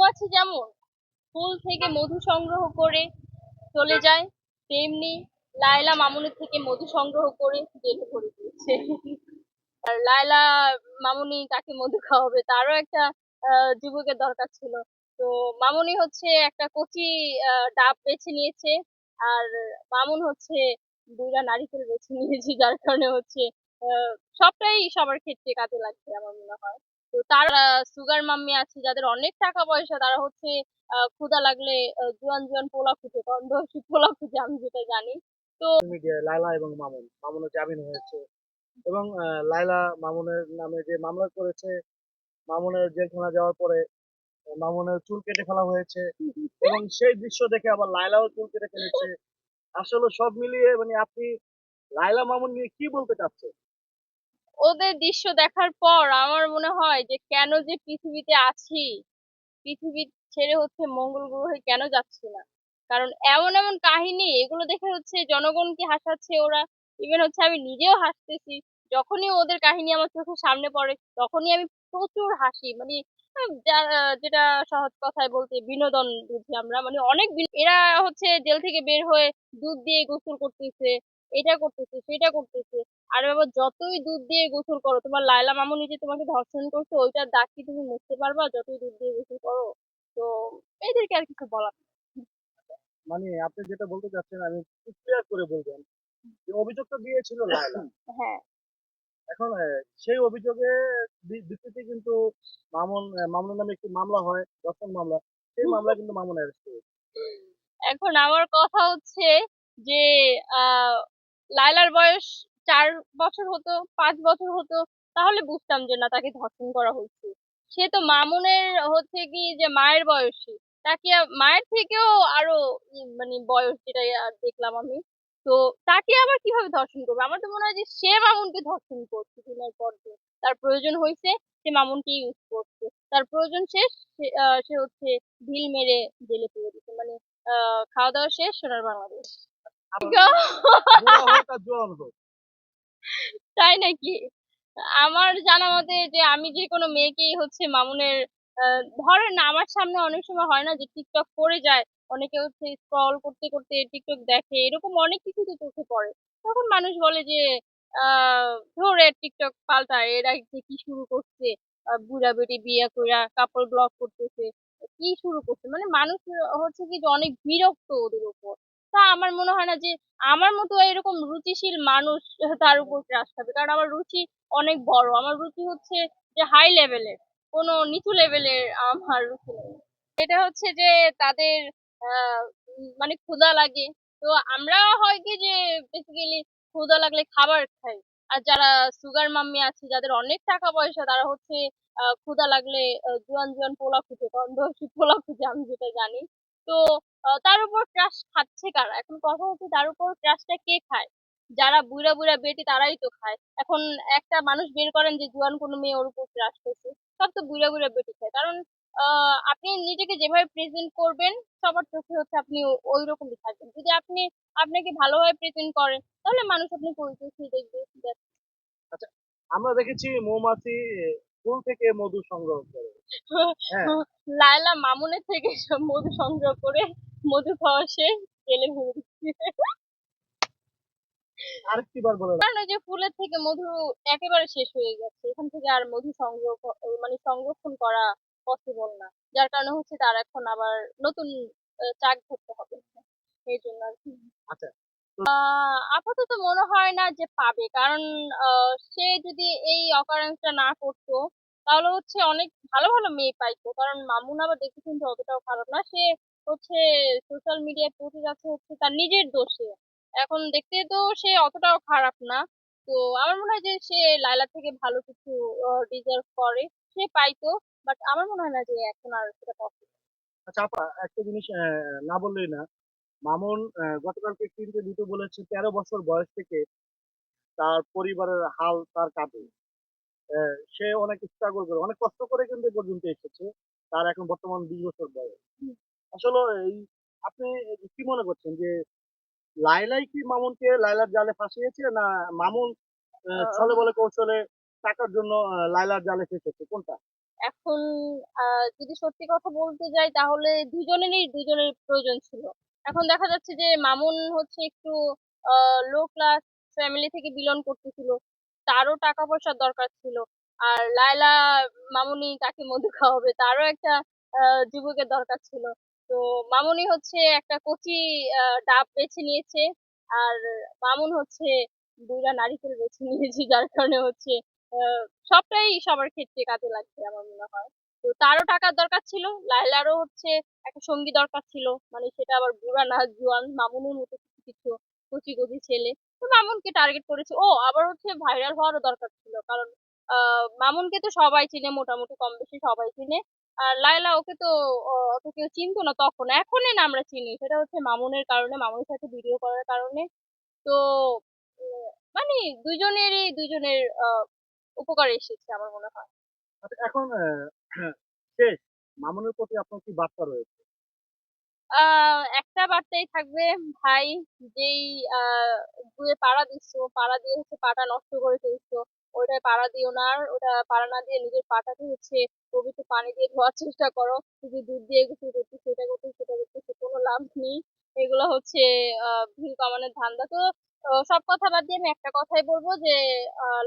মৌমাছি যেমন, ফুল থেকে মধু সংগ্রহ করে চলে যায়, তেমনি লায়লা মামুনের থেকে মধু সংগ্রহ করে জেলে ভরে দিয়েছে। আর লায়লা মামুনি তাকে মধু খাওয়াবে, তারও একটা যুবকের দরকার ছিল। তো মামুনি হচ্ছে একটা কচি ডাব বেছে নিয়েছে, আর মামুন হচ্ছে দুইটা নারিকেল বেছে নিয়েছে, যার কারণে হচ্ছে সবটাই সবার ক্ষেত্রে কাজে লাগছে আমার মনে হয়। তো তারা সুগার মাম্মি আছে যাদের অনেক টাকা পয়সা তারা হচ্ছে ক্ষুধা লাগলে জুয়ান জুয়ান পোলা খুঁজে কম বয়সী পোলা খুঁজে আমি যেটা জানি। মিডিয়ায় লায়লা এবং মামুন মামুনের জামিন হয়েছে। এবং লায়লা মামুনের নামে যে মামলা করেছে মামুনের জেলখানা যাওয়ার পরে মামুনের চুল কেটে ফেলা হয়েছে। এবং সেই দৃশ্য দেখে আবার লায়লাও চুল কেটে ফেলেছে। আসলে সব মিলিয়ে মানে আপনি লায়লা মামুন নিয়ে কি বলতে চাচ্ছেন? ওদের দৃশ্য দেখার পর আমার মনে হয় যে কেন যে পৃথিবীতে আছি, পৃথিবী ছেড়ে হচ্ছে মঙ্গল গ্রহে কেন যাচ্ছি না? কারণ এমন এমন কাহিনী, এগুলো দেখে হচ্ছে জনগণকে হাসাচ্ছে ওরা? ইভেন হচ্ছে আমি নিজেও হাসতেছি। যখনই ওদের কাহিনী আমার চোখের সামনে পড়ে, তখনই আমি প্রচুর হাসি। মানে যেটা সহজ কথায় বলতে বিনোদন বুঝি আমরা। মানে অনেক এরা হচ্ছে জেল থেকে বের হয়ে দুধ দিয়ে গোসল করতেছে, এটা করতেছে, সেটা করতেছে। আর বাবা যতই দুধ দিয়ে গোসল করো তোমার লায়লা মামুনি যে তোমাকে ধর্ষণ করছে ওইটার দাগ কি তুমি মুছতে পারবা? যতই দুধ দিয়ে গোসল করো তো এদেরকে আর কিছু বলার মানে আপনি যেটা বলতে চাচ্ছেন আমি ক্লিয়ার করে বলবেন যে অভিযোগটা দিয়েছিল লায়লা। হ্যাঁ। এখন সেই অভিযোগে ভিত্তিতে কিন্তু মামুন আহ, মামুনের নামে একটি মামলা হয় দর্শন মামলা। সেই মামলা কিন্তু মামুন অ্যারেস্ট এখন আমার কথা হচ্ছে যে আহ লায়লার বয়স চার বছর হতো, পাঁচ বছর হতো, তাহলে বুঝতাম যে না, তাকে ধর্ষণ করা হয়েছে সে তো মামুনের হচ্ছে কি যে মায়ের বয়সী, তাকে মায়ের থেকেও আরও মানে বয়স যেটা দেখলাম আমি, তো তাকে আবার কীভাবে ধর্ষণ করবে? আমার তো মনে হয় যে সে মামুনকে ধর্ষণ করছে দিনের পর দিন। তার প্রয়োজন হয়েছে সে মামুনকে ইউজ করছে। তার প্রয়োজন শেষ, সে হচ্ছে ঢিল মেরে জেলে পুরে দিচ্ছে মানে খাওয়া দাওয়া শেষ, সোনার বাংলাদেশ। তাই নাকি? আমার জানা মতে যে আমি যে কোনো মেয়েকেই হচ্ছে মামুনের আহ, ধরেন না আমার সামনে অনেক সময় হয় না যে টিকটক করে যায় অনেকে হচ্ছে স্ক্রল করতে করতে টিকটক দেখে এরকম অনেক কিছু তো চোখে পড়ে। তখন মানুষ বলে যে আহ ধরে টিকটক পাল্টায় এরা যে কি শুরু করছে? বুড়া বেটি বিয়ে কইরা কাপড় ব্লগ করতেছে কি শুরু করছে? মানে মানুষ হচ্ছে কি যে অনেক বিরক্ত ওদের উপর তা আমার মনে হয় না যে আমার মতো এরকম রুচিশীল মানুষ তার উপর ক্রাশ খাবে কারণ আমার রুচি অনেক বড়। আমার রুচি হচ্ছে যে হাই লেভেলের কোনো নিচু লেভেলের আমার রুচি নেই। এটা হচ্ছে যে তাদের মানে ক্ষুধা লাগে। তো আমরা হয় কি যে বেসিক্যালি ক্ষুধা লাগলে খাবার খাই। আর যারা সুগার মাম্মি আছে, যাদের অনেক টাকা পয়সা, তারা হচ্ছে ক্ষুধা লাগলে জুয়ান জুয়ান পোলা খুঁজে কম পোলা খুঁজে আমি যেটা জানি। তো তার উপর ক্রাশ খাচ্ছে কারা? এখন কথা হচ্ছে তার উপর ক্রাশটা কে খায়? যারা বুড়া বুড়া বেটি তারাই তো খায়। এখন একটা মানুষ বের করেন যে জুয়ান কোনো মেয়ে ওর উপর ক্রাশ করছে, সব তো বুড়া বুড়া বেটি খায়। কারণ আপনি নিজেকে যেভাবে প্রেজেন্ট করবেন, সবার চোখে হচ্ছে আপনি ওই রকমই থাকবেন। যদি আপনি আপনাকে ভালোভাবে প্রেজেন্ট করেন, তাহলে মানুষ আপনি পরিচয় দেখবে। That's আমরা দেখেছি মৌমাছি ফুল থেকে মধু সংগ্রহ করে? হ্যাঁ। লায়লা মামুনের থেকে মধু সংগ্রহ করে মধু খাওয়া শেষ জেলে ভরে দিচ্ছে। আরেকটি বার বলে কারণ ওই যে ফুলের থেকে মধু একেবারে শেষ হয়ে গেছে। এখান থেকে আর মধু সংগ্রহ মানে সংরক্ষণ করা পসিবল না। যার কারণে হচ্ছে তার এখন আবার নতুন চাক ধরতে হবে। এই জন্য আর কি। আচ্ছা আপাতত মনে হয় না যে পাবে। কারণ আহ, সে যদি এই অকারেন্সটা না করতো তাহলে হচ্ছে অনেক ভালো ভালো মেয়ে পাইতো। কারণ মামুন আবার দেখতে কিন্তু অতটাও খারাপ না। সে হচ্ছে সোশ্যাল মিডিয়ায় পৌঁছে যাচ্ছে হচ্ছে তার নিজের দোষে। এখন দেখতে তো সে অতটাও খারাপ না। তো আমার মনে হয় যে সে লাইলা থেকে ভালো কিছু ডিজার্ভ করে। সে পাইতো বাট আমার মনে হয় না যে এখন আর সেটা possible। আচ্ছা আপা একটা জিনিস না বললেই না। মামুন আহ, গতকালকে একটি ইন্টারভিউতে বলেছে তেরো বছর বয়স থেকে তার পরিবারের হাল তার কাটে। আহ, সে অনেক স্ট্রাগল করে অনেক কষ্ট করে কিন্তু এ পর্যন্ত এসেছে। তার এখন বর্তমান বিশ বছর বয়স। আসলে এই আপনি কি মনে করছেন যে লাইলাই কি মামুনকে লাইলার জালে ফাঁসিয়েছে না মামুন আহ, ছলে বলে কৌশলে টাকার জন্য আহ, লাইলার জালে ফেসেছে? কোনটা? এখন আহ যদি সত্যি কথা বলতে যাই তাহলে দুজনেরই দুজনের প্রয়োজন ছিল। এখন দেখা যাচ্ছে যে মামুন হচ্ছে একটু লো ক্লাস ফ্যামিলি থেকে বিলং করতেছিল। তারও টাকা পয়সার দরকার ছিল। আর লায়লা মামুনি তাকে মধু খাওয়াবে, তারও একটা যুবকের দরকার ছিল। তো মামুনি হচ্ছে একটা কচি ডাব বেছে নিয়েছে। আর মামুন হচ্ছে দুইটা নারিকেল বেছে নিয়েছে, যার কারণে হচ্ছে সবটাই সবার ক্ষেত্রে কাজে লাগছে আমার মনে হয়। তারও টাকার দরকার ছিল লায়লারও হচ্ছে একটা সঙ্গী দরকার ছিল মানে সেটা আবার বুড়া না জোয়ান মামুনের মতো কিছু কচি কচি ছেলে। তো মামুনকে টার্গেট করেছে। ও আবার হচ্ছে ভাইরাল হওয়ারও দরকার ছিল কারণ মামুনকে তো সবাই চিনে মোটামুটি কম বেশি সবাই চিনে। আর লায়লা ওকে তো অত কেউ চিনতো না তখন এখনই না আমরা চিনি। সেটা হচ্ছে মামুনের কারণে মামুনের সাথে ভিডিও করার কারণে। তো মানে দুজনেরই দুজনের উপকারে এসেছে আমার মনে হয়। আচ্ছা, এখন শেষ। মামুনের প্রতি আপনার কি বার্তা রয়েছে? একটা বার্তাই থাকবে, ভাই, যেই পাড়া পাড়া দিয়ে হচ্ছে পাটা নষ্ট করে ফেলছো, ওইটায় পাড়া দিও না ওটা পাড়া না দিয়ে নিজের হচ্ছে পবিত্র পানি দিয়ে ধোয়ার চেষ্টা করো শুধু দুধ দিয়ে সেটা করতে, সেটা কোনো লাভ নেই। এগুলো হচ্ছে ভিউ কামানোর ধান্দা। তো সব কথা বাদ দিয়ে আমি একটা কথাই বলব যে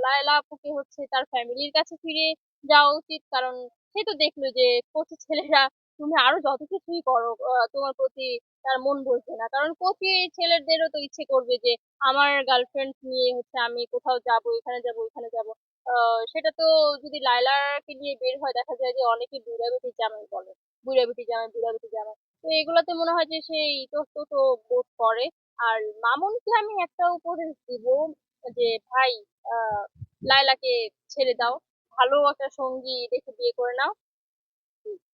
লায়লা আপুকে হচ্ছে তার ফ্যামিলির কাছে ফিরে যাওয়া উচিত, কারণ সে তো দেখল যে কচি ছেলেরা তুমি আরও যত কিছুই করো তোমার প্রতি তার মন বসবে না। কারণ কচি ছেলেদেরও তো ইচ্ছে করবে যে আমার গার্লফ্রেন্ড নিয়ে হচ্ছে আমি কোথাও যাব, এখানে যাব ওখানে যাব। সেটা তো যদি লায়লাকে নিয়ে বের হয়, দেখা যায় যে অনেকে বুড়া বেটি জামাই বলে। বুড়া বেটি জামাই বুড়া বেটি জামাই। তো এগুলাতে মনে হয় যে সে ইতস্তত বোধ করে। আর মামুনকে আমি একটা উপদেশ দিব যে, ভাই, আহ, লায়লাকে ছেড়ে দাও। ভালো একটা সঙ্গী দেখে বিয়ে করে নাও।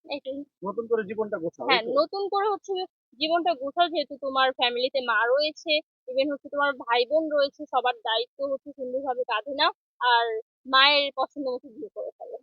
এটাই। নতুন করে জীবনটা গোছাও হ্যাঁ নতুন করে হচ্ছে জীবনটা গোছাও যেহেতু তোমার ফ্যামিলিতে মা রয়েছে ইভেন হচ্ছে তোমার ভাই বোন রয়েছে সবার দায়িত্ব হচ্ছে সুন্দরভাবে কাঁধে নাও আর মায়ের পছন্দ মতো বিয়ে করে ফেলো।